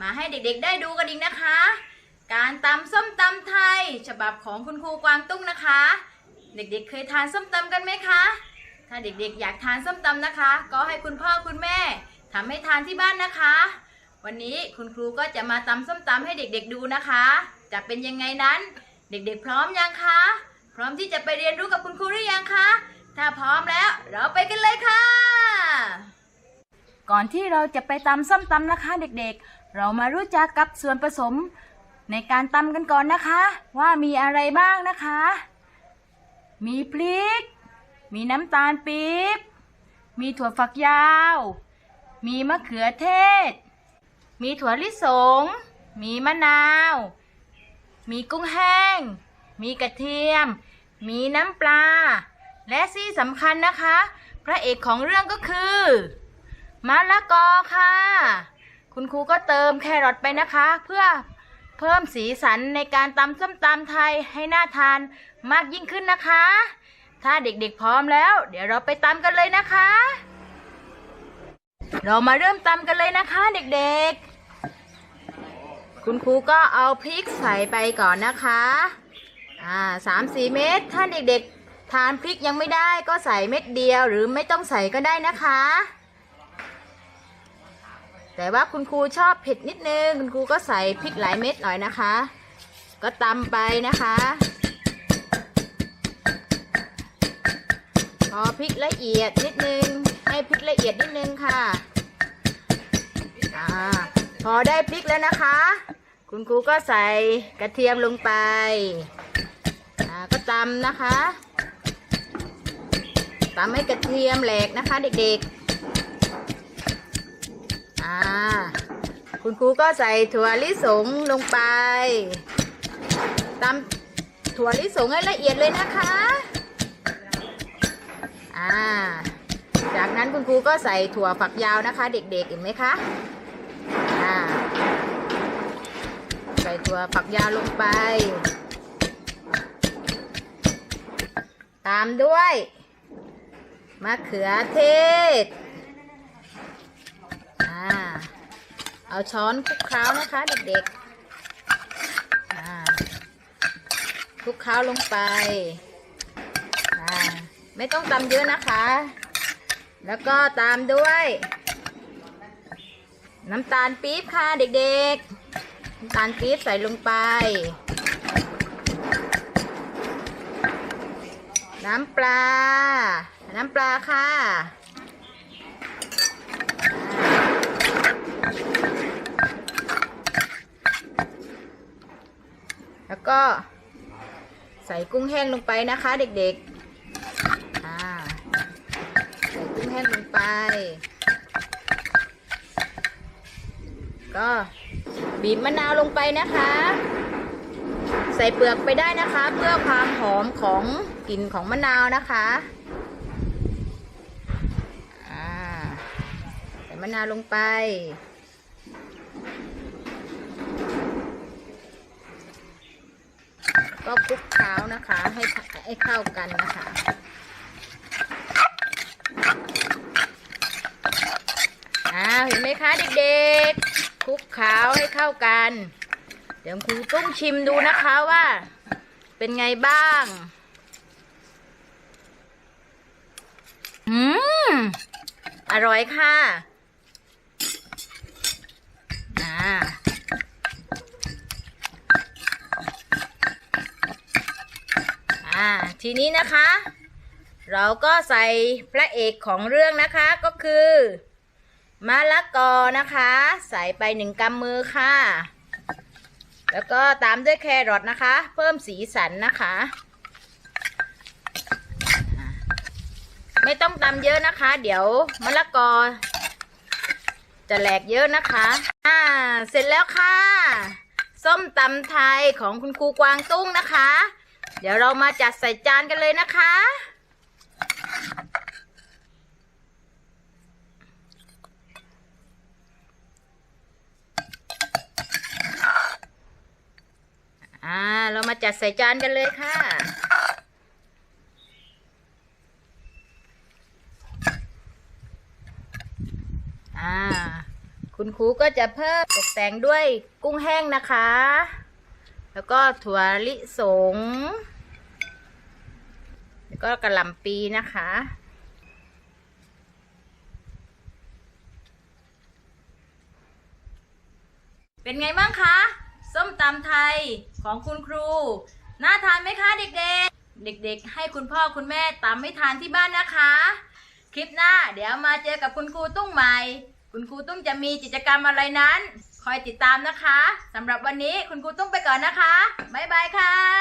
มาให้เด็กๆได้ดูกันอีกนะคะ การตำส้มตำไทย ฉบับของคุณครูกวางตุ้งนะคะ เด็กๆเคยทานส้มตำกันไหมคะ ถ้าเด็กๆอยากทานส้มตำนะคะ ก็ให้คุณพ่อคุณแม่ทำให้ทานที่บ้านนะคะ วันนี้คุณครูก็จะมาตำส้มตำให้เด็กๆดูนะคะ จะเป็นยังไงนั้น เด็กๆพร้อมยังคะ พร้อมที่จะไปเรียนรู้กับคุณครูหรือยังคะ ถ้าพร้อมแล้วเราไปกันเลยค่ะ ก่อนที่เราจะไปตำส้มตำนะคะ เด็กๆ เรามารู้จักกับส่วนผสมในการตำกันก่อนนะคะ ว่ามีอะไรบ้างนะคะ มีพริก มีน้ำตาลปี๊บ มีถั่วฝักยาว มีมะเขือเทศ มีถั่วลิสง มีมะนาว มีกุ้งแห้ง มีกระเทียม มีน้ำปลา และที่สำคัญนะคะ พระเอกของเรื่องก็คือมะละกอค่ะ คุณครูก็เติมแครอทไปนะคะ เพื่อเพิ่มสีสันในการตำส้มตำไทยให้น่าทานมากยิ่งขึ้นนะคะ ถ้าเด็กๆพร้อมแล้ว เดี๋ยวเราไปตำกันเลยนะคะ เรามาเริ่มตำกันเลยนะคะเด็กๆ คุณครูก็เอาพริกใส่ไปก่อนนะคะ อ่าสามสี่เม็ดถ้าเด็กๆ ทานพริกยังไม่ได้ก็ใส่เม็ดเดียวหรือไม่ต้องใส่ก็ได้นะคะ แต่ว่าคุณครูชอบเผ็ดนิดนึง คุณครูก็ใส่พริกหลายเม็ดหน่อยนะคะ ก็ตำไปนะคะ พอพริกละเอียดนิดนึง ให้พริกละเอียดนิดนึงค่ะอพอได้พริกแล้วนะคะ คุณครูก็ใส่กระเทียมลงไป ก็ตำนะคะตำให้กระเทียมแหลกนะคะ เด็กๆ อ่า คุณครูก็ใส่ถั่วลิสงลงไปตำถั่วลิสงให้ละเอียดเลยนะคะ อ่า จากนั้นคุณครูก็ใส่ถั่วฝักยาวนะคะ เด็กๆเห็นไหมคะ อ่า ใส่ถั่วฝักยาวลงไป ตามด้วยมะเขือเทศ อ่า เอาช้อนคลุกเคล้านะคะเด็กๆคลุกเคล้าลงไป ไม่ต้องตำเยอะนะคะ แล้วก็ตามด้วย น้ำตาลปี๊บค่ะเด็กๆ น้ำตาลปี๊บใส่ลงไป น้ำปลา น้ำปลาค่ะ แล้วก็ใส่กุ้งแห้งลงไปนะคะเด็กๆอ่าใส่กุ้งแห้งลงไป ก็บีบมะนาวลงไปนะคะ ใส่เปลือกไปได้นะคะ เพื่อความหอมของกลิ่นของมะนาวนะคะใส่มะนาวลงไป ก็คลุกเคล้านะคะ ให้ให้เข้ากันนะคะอ้าวเห็นไหมคะเด็กๆคลุกเคล้าให้เข้ากัน เดี๋ยวครูต้องชิมดูนะคะว่า เป็นไงบ้างอืมอร่อยค่ะ ทีนี้นะคะ เราก็ใส่พระเอกของเรื่องนะคะก็คือมะละกอนะคะ ใส่ไปหนึ่งกำมือค่ะ แล้วก็ตามด้วยแครอทนะคะ เพิ่มสีสันนะคะ ไม่ต้องตำเยอะนะคะ เดี๋ยวมะละกอ จะแหลกเยอะนะคะอ่าเสร็จแล้วค่ะ ส้มตำไทยของคุณครูกวางตุ้งนะคะ เดี๋ยวเรามาจัดใส่จานกันเลยนะคะ อ่า เรามาจัดใส่จานกันเลยค่ะอ่าคุณคุณครูก็จะเพิ่มตกแต่งด้วยกุ้งแห้งนะคะ แล้วก็ถั่วลิสง แล้วก็กระหล่ำปีนะคะ เป็นไงบ้างคะ ส้มตำไทยของคุณครู น่าทานไหมคะเด็กๆ เด็กๆ ให้คุณพ่อคุณแม่ตำไม่ทานที่บ้านนะคะ คลิปหน้าเดี๋ยวมาเจอกับคุณครูตุ้งใหม่ คุณครูตุ้งจะมีกิจกรรมอะไรนั้น คอยติดตามนะคะสำหรับวันนี้คุณครูตุ้งไปก่อนนะคะ บ๊ายบายค่ะ